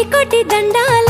కోటి కోటి దండాల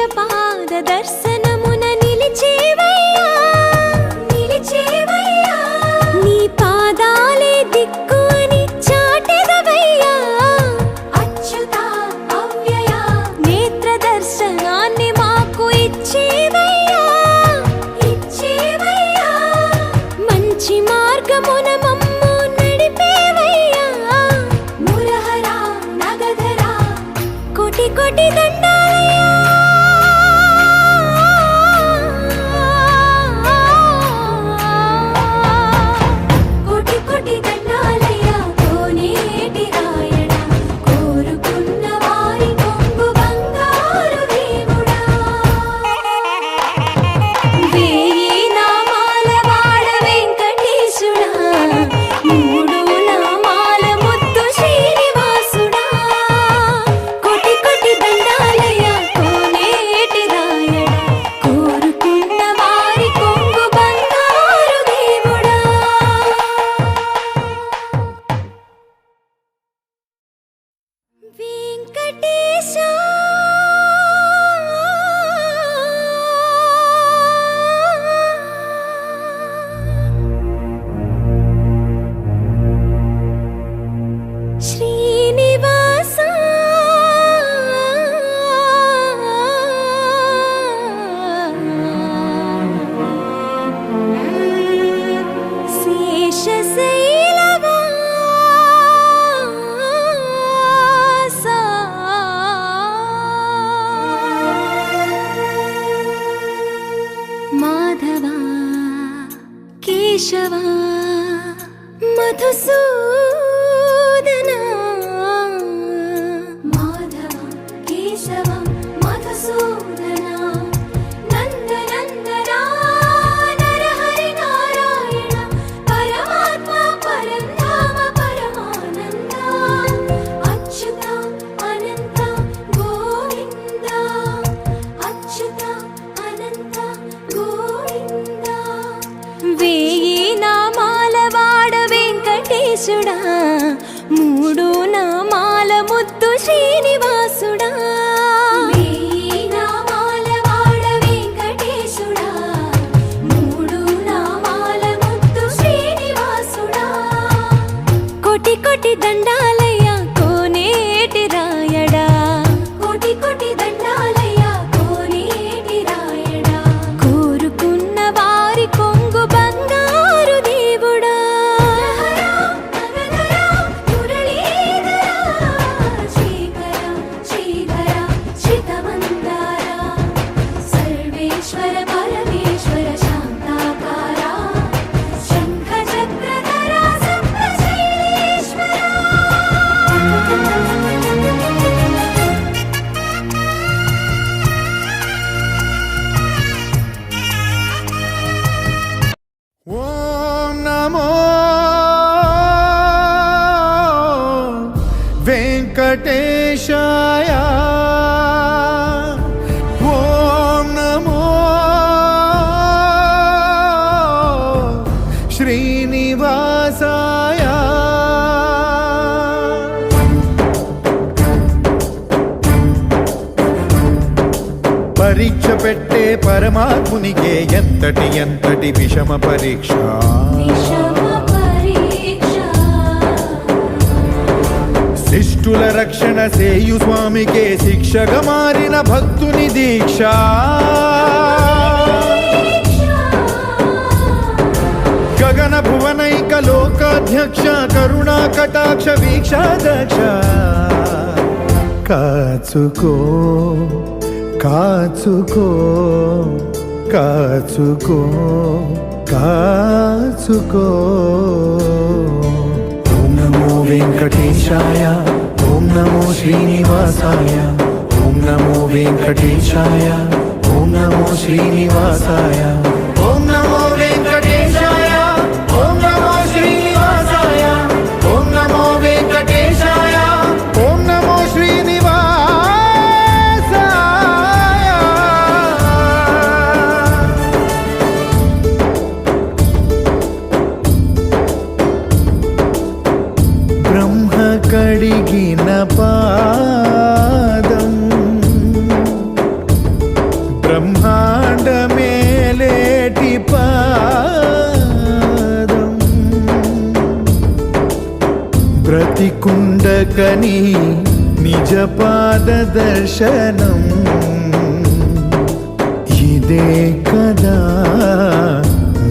acaba da derse केशवा मधुसू పెట్టే పరమాత్మునికే ఎంతటి ఎంతటి విషమ పరీక్ష? శిష్టుల రక్షణ సేయు స్వామికే శిక్షగా మారిన భక్తుని దీక్ష. గగన భువనైక లోకాధ్యక్ష కరుణా కటాక్ష వీక్షాదక్ష. కాచుకో. కాచుకో కాచుకో కాచుకో. ఓం నమో వెంకటేశాయ ఓం నమో శ్రీనివాసాయ ఓం నమో వెంకటేశాయ ఓం నమో శ్రీనివాసాయ. బ్రహ్మాండ మేలేటి పాదం. బ్రతికుండకని నిజ పాద దర్శనం ఇదే కదా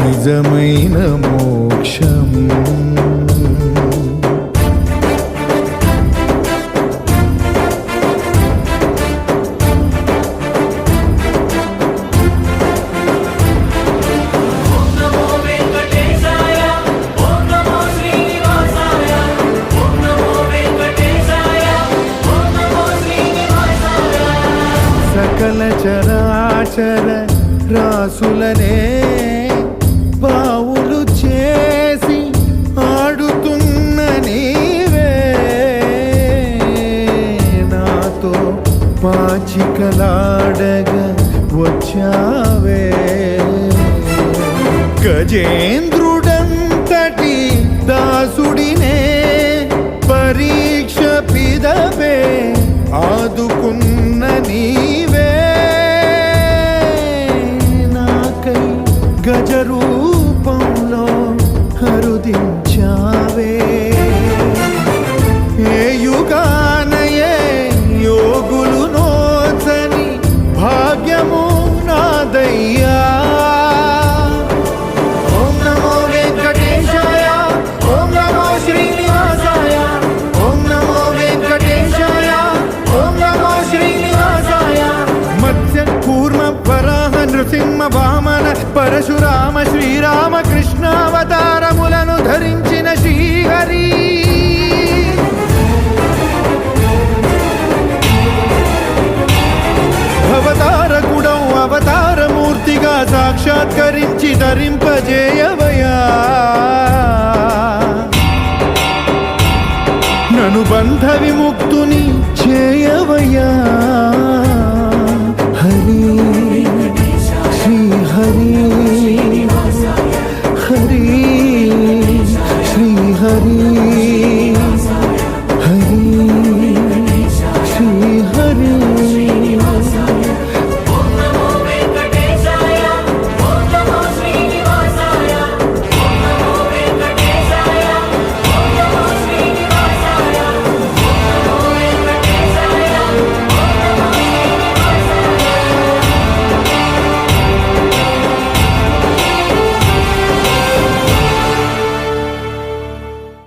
నిజమైన మోక్షం. సకల చరాచర రాసులనే బావులు చేసి ఆడుతున్న నీవే. నాతో పాచికలాడగ వచ్చావే. గజేంద్రుడంతటి దాసుడినే పరీక్ష పిదవే. పరశురామ శ్రీరామ కృష్ణావతారములను ధరించిన శ్రీహరి. అవతారకుడౌ అవతారమూర్తిగా సాక్షాత్కరించి ధరింపజేయవయా నను బంధ విముక్తుని చేయవయా